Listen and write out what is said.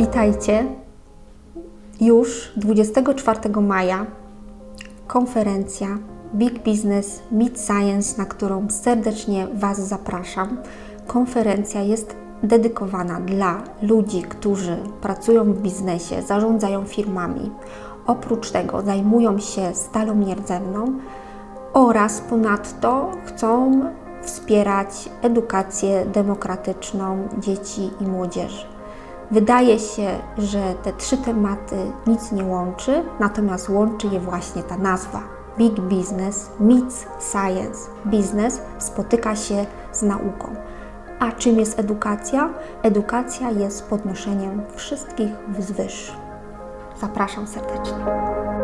Witajcie. Już 24 maja konferencja Big Business Meet Science, na którą serdecznie Was zapraszam. Konferencja jest dedykowana dla ludzi, którzy pracują w biznesie, zarządzają firmami. Oprócz tego zajmują się stalą nierdzewną oraz ponadto chcą wspierać edukację demokratyczną dzieci i młodzieży. Wydaje się, że te trzy tematy nic nie łączy, natomiast łączy je właśnie ta nazwa. Big Business meets Science. Biznes spotyka się z nauką. A czym jest edukacja? Edukacja jest podnoszeniem wszystkich wzwyż. Zapraszam serdecznie.